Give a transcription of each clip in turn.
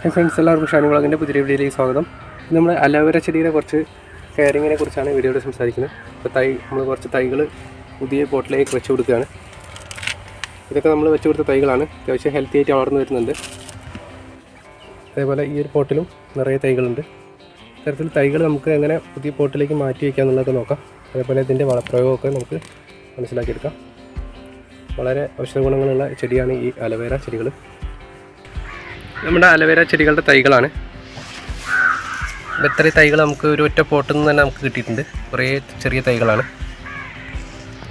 Hi friends എല്ലാവർക്കും ഷാനി വ്ളോഗിന്റെ പുതിയ വീഡിയോയിലേക്ക് സ്വാഗതം. നമ്മൾ അലോവേര ചെടിയുടെ കുറച്ച് കെയറിങ്ങിനെ കുറിച്ചാണ് വീഡിയോയിൽ സംസാരിക്കുന്നത്. ഇപ്പോൾ തൈ നമ്മൾ കുറച്ച് തൈകൾ പുതിയ പോട്ടിലേക്ക് വെച്ച് കൊടുക്കുകയാണ്. ഇതൊക്കെ നമ്മൾ വെച്ച് കൊടുത്ത തൈകളാണ്. അത്യാവശ്യം ഹെൽത്തി ആയിട്ട് വളർന്നു വരുന്നുണ്ട്. അതേപോലെ ഈ ഒരു പോട്ടിലും നിറയെ തൈകളുണ്ട്. ഇത്തരത്തിൽ തൈകൾ നമുക്ക് എങ്ങനെ പുതിയ പോട്ടിലേക്ക് മാറ്റി വയ്ക്കാം എന്നുള്ളതൊക്കെ നോക്കാം. അതേപോലെ ഇതിന്റെ വളപ്രയോഗമൊക്കെ നമുക്ക് മനസ്സിലാക്കിയെടുക്കാം. വളരെ ഔഷധ ഗുണങ്ങളുള്ള ചെടിയാണ് ഈ അലവേര ചെടികൾ നമ്മുടെ അലവേര ചെടികളുടെ തൈകളാണ്. ഇത്രയും തൈകൾ നമുക്ക് ഒരു ഒറ്റ പോട്ടിൽ നിന്ന് തന്നെ നമുക്ക് കിട്ടിയിട്ടുണ്ട്. കുറേ ചെറിയ തൈകളാണ്.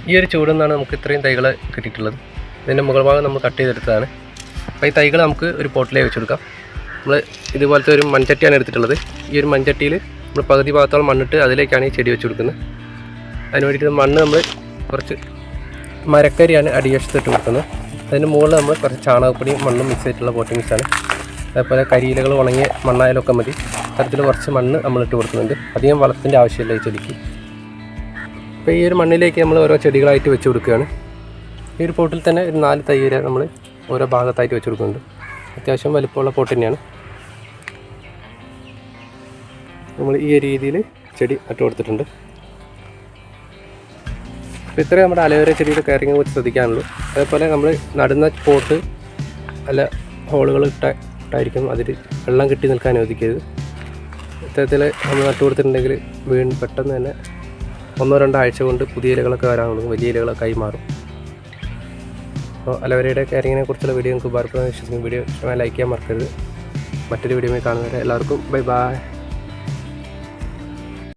ഈ ഒരു ചൂടിൽ നിന്നാണ് നമുക്ക് ഇത്രയും തൈകൾ കിട്ടിയിട്ടുള്ളത്. ഇതിന്റെ മുകൾ ഭാഗം നമ്മൾ കട്ട് ചെയ്തെടുത്തതാണ്. അപ്പോൾ ഈ തൈകൾ നമുക്ക് ഒരു പോട്ടിലേ വെച്ച് കൊടുക്കാം. നമ്മൾ ഇതുപോലത്തെ ഒരു മൺചട്ടിയാണ് എടുത്തിട്ടുള്ളത്. ഈ ഒരു മൺചട്ടിയിൽ നമ്മൾ പകുതി ഭാഗത്തോളം മണ്ണിട്ട് അതിലേക്കാണ് ഈ ചെടി വെച്ച് കൊടുക്കുന്നത്. അതിന് വേണ്ടിയിട്ട് മണ്ണ് നമ്മൾ കുറച്ച് മരക്കരിയാണ് അടിവശത്തിട്ട് കൊടുക്കുന്നത്. അതിന് മുകളിൽ നമ്മൾ കുറച്ച് ചാണകപ്പൊടിയും മണ്ണും മിക്സ് ചെയ്തിട്ടുള്ള പോട്ടി മിക്സാണ് അതേപോലെ കരിയിലകൾ ഉണങ്ങിയ മണ്ണായാലൊക്കെ മതി. തരത്തിൽ കുറച്ച് മണ്ണ് നമ്മൾ ഇട്ട് കൊടുക്കുന്നുണ്ട്. അധികം വളത്തിന്റെ ആവശ്യമില്ല ഈ ചെടിക്ക്. അപ്പോൾ ഈ ഒരു മണ്ണിലേക്ക് നമ്മൾ ഓരോ ചെടികളായിട്ട് വെച്ച് കൊടുക്കുകയാണ്. ഈ ഒരു പോട്ടിൽ തന്നെ ഒരു നാല് തൈ വരെ നമ്മൾ ഓരോ ഭാഗത്തായിട്ട് വെച്ച് കൊടുക്കുന്നുണ്ട്. അത്യാവശ്യം വലിപ്പമുള്ള പോട്ട് തന്നെയാണ്. നമ്മൾ ഈ രീതിയിൽ ചെടി നട്ടു കൊടുത്തിട്ടുണ്ട്. അപ്പോൾ ഇത്രയും നമ്മുടെ അലവേര ചെടിയുടെ കയറിങ്ങിനെ കുറിച്ച് ശ്രദ്ധിക്കാനുള്ളൂ. അതേപോലെ നമ്മൾ നടുന്ന പോട്ട് അല്ല ഹോളുകൾ ഇട്ട ഇട്ടായിരിക്കും അതിൽ വെള്ളം കെട്ടി നിൽക്കാൻ അനുവദിക്കരുത്. ഇത്തരത്തിൽ നമ്മൾ നട്ടു കൊടുത്തിട്ടുണ്ടെങ്കിൽ വീണ്ടും പെട്ടെന്ന് തന്നെ ഒന്നോ രണ്ടോ ആഴ്ച കൊണ്ട് പുതിയ ഇലകളൊക്കെ വരാൻ തുടങ്ങും വലിയ ഇലകളൊക്കെ ആയി മാറും അപ്പോൾ അലവരയുടെ കാര്യങ്ങളെ കുറിച്ചുള്ള വീഡിയോ നിങ്ങൾക്ക് ഉപകാരപ്പെടാൻ വിശ്വസിക്കും വീഡിയോ ഇഷ്ടമായി ലൈക്ക് ചെയ്യാൻ മറക്കരുത്. മറ്റൊരു വീഡിയോ കാണുന്നവരെ എല്ലാവർക്കും ബൈ ബൈ